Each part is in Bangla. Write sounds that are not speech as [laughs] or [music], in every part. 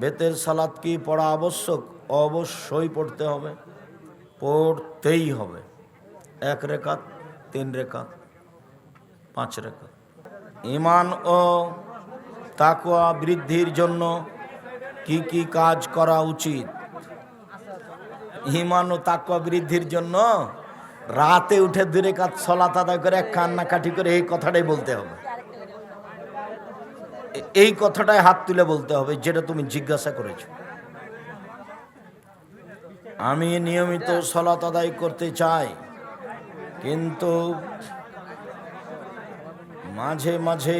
বেতের সালাদ কি পড়া আবশ্যক? অবশ্যই পড়তে হবে। পড়তেই হবে। এক রেখাত, তিন রেখাত, পাঁচ রেখাত। ইমান ও তাকুয়া বৃদ্ধির জন্য কি কি কাজ করা উচিত? ইমান ও তাকুয়া বৃদ্ধির জন্য রাতে উঠে দূরে কাজ সলাত আদায় করে এক কান্নাকাটি করে এই কথাটাই বলতে হবে। এই কথাটাই হাত তুলে বলতে হবে, যেটা তুমি জিজ্ঞাসা করেছ। আমি নিয়মিত সলাত আদায় করতে চাই, কিন্তু মাঝে মাঝে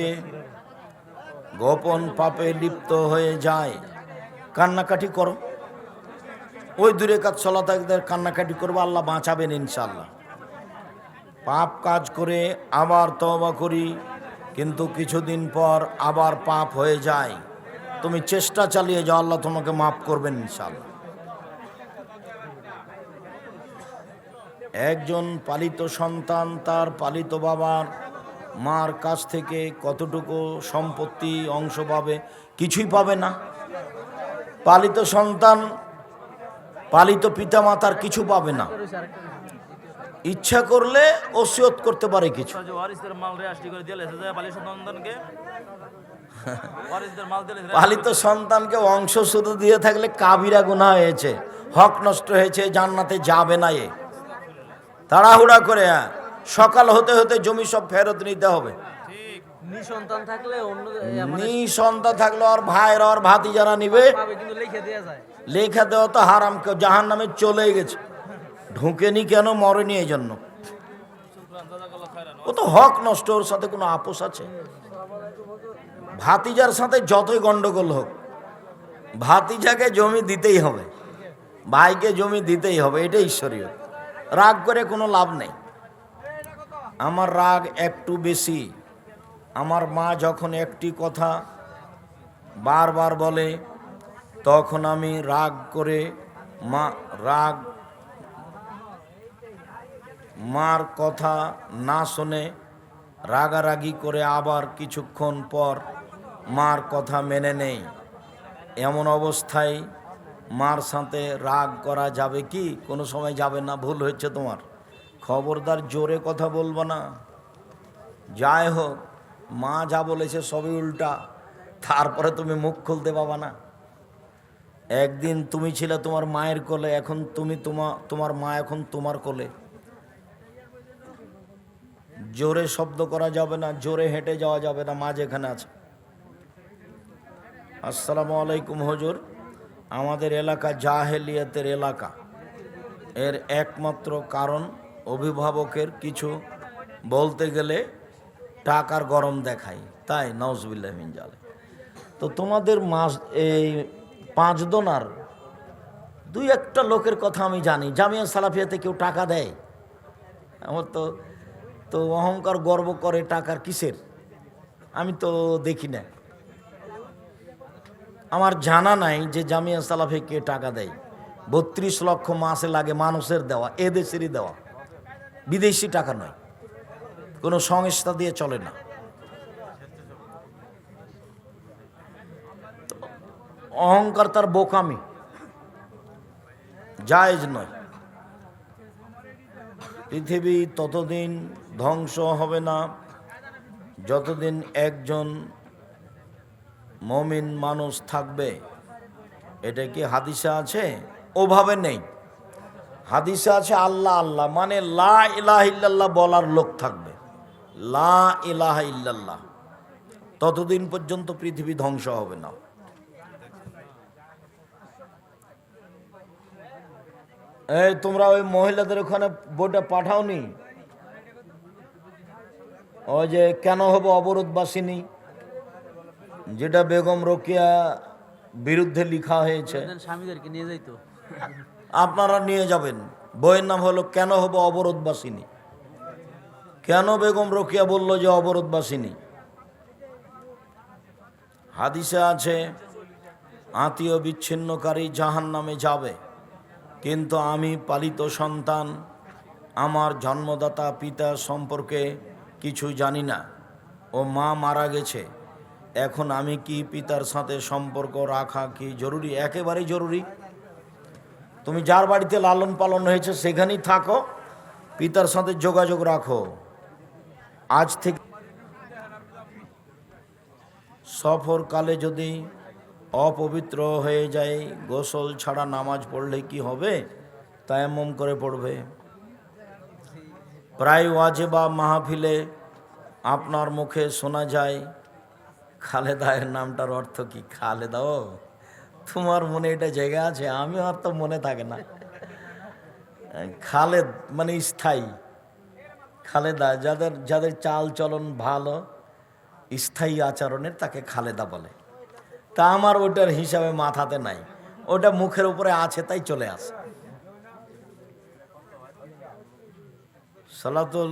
গোপন পাপে লিপ্ত হয়ে যায়। কান্নাকাটি করো। ওই দূরে কাজ সলাতাদের কান্নাকাটি করব, আল্লাহ বাঁচাবেন ইনশাল্লাহ পাপ কাজ করে আবার তওবা করি কিন্তু কিছুদিন পর আবার পাপ হয়ে যায়। তুমি চেষ্টা চালিয়ে যাও, আল্লাহ তোমাকে মাফ করবেন ইনশাল্লাহ একজন পালিত সন্তান, তার পালিত বাবার মার কাছ থেকে কতটুকু সম্পত্তি, অংশ পাবে, কিছুই পাবে না। পালিত সন্তান, পালিত পিতামাতার কিছু পাবে না। ইচ্ছা করলে ওসিয়ত করতে পারে কিছু। [laughs] পালিত সন্তানকে? অংশ শুধু দিয়ে থাকলে কাবিরা গুনাহ হয়েছে হক নষ্ট হয়েছে জান্নাতে যাবে না এ। তাড়াহুড়া করে হ্যাঁ, সকাল হতে হতে জমি সব ফেরত নিতে হবে। নিঃসন্তান থাকলে অন্য নি সন্তান থাকলে ওর ভাইয়ের ওর ভাতি যারা নিবে লেখা দেওয়া তো হারাম জাহান নামে চলে গেছে। ঢুকেনি কেন, মরেনি এই জন্য ও তো হক নষ্ট, ওর সাথে কোনো আপোষ আছে? ভাতিজার সাথে যতই গন্ডগোল হোক, ভাতিজাকে জমি দিতেই হবে, ভাইকে জমি দিতেই হবে, এটাই ঈশ্বরীয়। রাগ করে কোনো লাভ নেই। আমার রাগ একটু বেশি। আমার মা যখন একটি কথা বারবার বলে, তখন আমি রাগ করে মা, রাগ মার কথা না শুনে রাগারাগি করে আবার কিছুক্ষণ পর মার কথা মেনে নেই। এমন অবস্থায় মার সাথে রাগ করা যাবে কি? কোনো সময় যাবে না, ভুল হচ্ছে তোমার। খবরদার জোরে কথা বলব না। যাই হোক, মা যা বলেছে সবই উল্টা। তারপরে তুমি মুখ খুলতে পাবা না। একদিন তুমি ছিলে তোমার মায়ের কোলে, এখন তুমি তোমার তোমার মা এখন তোমার কোলে। জোরে শব্দ করা যাবে না, জোরে হেঁটে যাওয়া যাবে না মা যেখানে আছে। আসসালামু আলাইকুম হজুর। আমাদের এলাকা জাহেলিয়াতের এলাকা। এর একমাত্র কারণ অভিভাবকের কিছু বলতে গেলে টাকার গরম দেখায়। তাই নজবিল্লাহমিন জালে তো তোমাদের মাস এই পাঁচ দোনার দুই একটা লোকের কথা আমি জানি। জামিয়া সালাফিয়াতে কেউ টাকা দেয়? আমার তো তো অহংকার গর্ব করে টাকার কিসের? আমি তো দেখি না। আমার জানা নাই যে জামিয়া সালাফে কে টাকা দেয়। বত্রিশ লক্ষ মাসে লাগে মানুষের দেওয়া, এদেশেরই দেওয়া। বিদেশি টাকা নয়। কোনো সংস্থা দিয়ে চলে না। অহংকার তার বোকামি। জায়েজ নয়। পৃথিবী ততদিন ধ্বংস হবে না। যতদিন একজন মমিন মানুষ থাকবে, এটা কি হাদিসা আছে? ওভাবে নেই। হাদিসা আছে আল্লাহ আল্লাহ মানে লা ইলাহা ইল্লাল্লাহ বলার লোক থাকবে। লা ইলাহা ইল্লাল্লাহ। ততদিন পর্যন্ত পৃথিবী ধ্বংস হবে না। এই তোমরা ওই মহিলাদের ওখানে বইটা পাঠাওনি? ওই যে কেন হব অবরোধবাসিনী? যেটা বেগম রোকিয়া বিরুদ্ধে লিখা হয়েছে। স্বামীদেরকে নিয়ে যাইতো। আপনারা নিয়ে যাবেন। বইয়ের নাম হলো কেন হব অবরোধবাসিনী? কেন বেগম রোকিয়া বলল যে অবরোধবাসিনী? হাদিসে আছে আত্মীয় বিচ্ছিন্নকারী জাহান নামে যাবে। কিন্তু আমি পালিত সন্তান, আমার জন্মদাতা পিতা সম্পর্কে কিছু জানি না। ও মা মারা গেছে। এখন আমি কি পিতার সাথে সম্পর্ক রাখা কি জরুরি? একেবারেই জরুরি। তুমি যার বাড়িতে লালন পালন হয়েছে সেখানেই থাকো, পিতার সাথে যোগাযোগ রাখো। আজ থেকে সফরকালে যদি অপবিত্র হয়ে যায় গোসল ছাড়া নামাজ পড়লে কি হবে? তায়াম্মম করে পড়বে। প্রায় ওয়াজেবা মাহফিলে আপনার মুখে শোনা যায়, খালেদায়ের নামটার অর্থ কি? খালেদা ও, তোমার মনে এটা জায়গা আছে? আমি আর তো মনে থাকে না। খালেদ মানে স্থায়ী। খালেদা যাদের যাদের চাল চলন ভালো, স্থায়ী আচরণের তাকে খালেদা বলে। তা আমার ওটার হিসাবে মাথাতে নাই। ওটা মুখের উপরে আছে, তাই চলে আসে। সালাতুল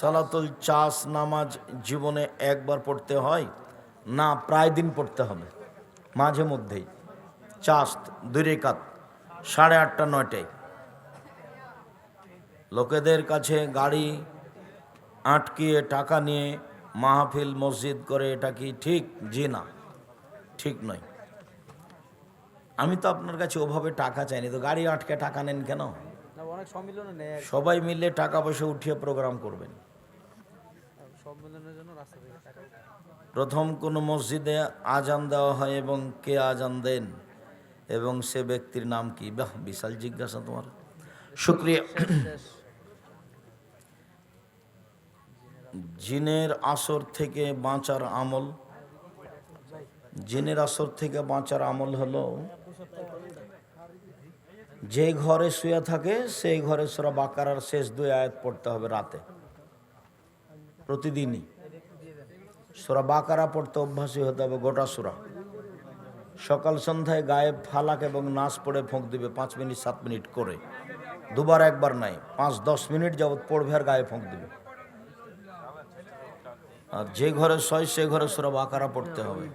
সালাতুল চাষ নামাজ জীবনে একবার পড়তে হয়, না, প্রায় দিন পড়তে হবে। মাঝে মধ্যেই। চাষ, দুই রেখাত, সাড়ে আটটা, নয়টায়। লোকেদের কাছে গাড়ি আটকিয়ে টাকা নিয়ে মাহফিল, মসজিদ করে, এটা কি ঠিক? জি না। ঠিক নয়। আমি তো আপনার কাছে ওভাবে টাকা চাইনি তো গাড়ি আটকে টাকা নেন কেন? সবাই মিলে টাকা পয়সা উঠিয়ে প্রোগ্রাম করবেন। প্রথম কোন মসজিদে আজান দেওয়া হয় এবং কে আজান দেন এবং সে ব্যক্তির নাম কি? বাহ বিশাল জিজ্ঞাসা তোমার। শুক্রিয়া। জিনের আসর থেকে বাঁচার আমল। জিনের আসর থেকে বাঁচার আমল হলো, যে ঘরে শুয়ে থাকে, সেই ঘরে সোরা বাকারার শেষ দুই আয়াত পড়তে হবে রাতে, প্রতিদিনই। সোরা বাকারা পড়তে অভ্যাসী হতে হবে গোটা সুরা। সকাল সন্ধ্যায় গায়ে ফালাক এবং নাচ পড়ে ফোঁক দিবে পাঁচ মিনিট, সাত মিনিট করে। দুবার একবার নাই, পাঁচ দশ মিনিট যাবৎ পড়বে আর গায়ে ফোঁক দিবে। আর যে ঘরে শয় সে ঘরে সুরা বাকারা পড়তে হবে।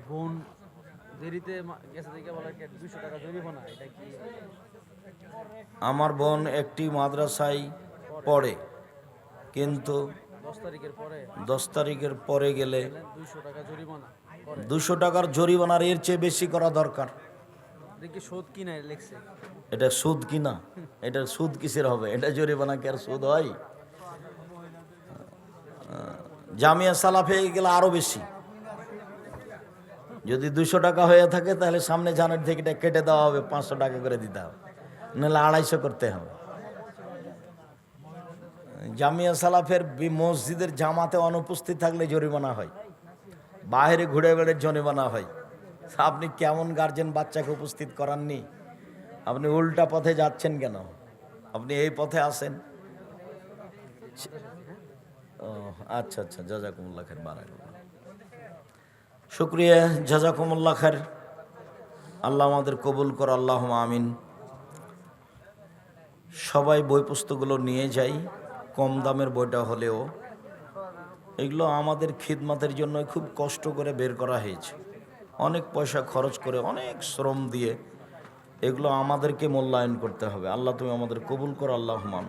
আমার বোন একটি মাদ্রাসায় পড়ে কিন্তু দশ তারিখের পরে গেলে দুশো টাকার জরিমানার এর চেয়ে বেশি করা দরকার। এটা সুদ কিনা এটা সুদ কিসের হবে? এটা জরিমানা কি আর সুদ হয়? জামিয়া সালাফ হয়ে গেলে আরও বেশি। যদি দুশো টাকা হয়ে থাকে, তাহলে সামনে জানের থেকে কেটে দেওয়া হবে, পাঁচশো টাকা করে দিতে হবে। নাহলে আড়াইশো করতে হবে। জামিয়া সালাফের মসজিদের জামাতে অনুপস্থিত থাকলে জরিমানা হয়। বাইরে ঘুরে বেড়ে জরিমানা হয়। আপনি কেমন গার্জেন বাচ্চাকে উপস্থিত করাননি? আপনি উল্টা পথে যাচ্ছেন কেন? আপনি এই পথে আসেন আচ্ছা আচ্ছা জাজাকুমুল্লাহ খের বারাক শুক্রিয়া, জাজাকুমুল্লাহ খের আল্লাহ আমাদের কবুল কর আল্লাহ আমিন। সবাই বই পুস্তকগুলো নিয়ে যাই, কম দামের বইটা হলেও। এগুলো আমাদের খিদমাতের জন্য খুব কষ্ট করে বের করা হয়েছে। অনেক পয়সা খরচ করে, অনেক শ্রম দিয়ে এগুলো আমাদেরকে মূল্যায়ন করতে হবে। আল্লাহ তুমি আমাদের কবুল করো আল্লাহ মান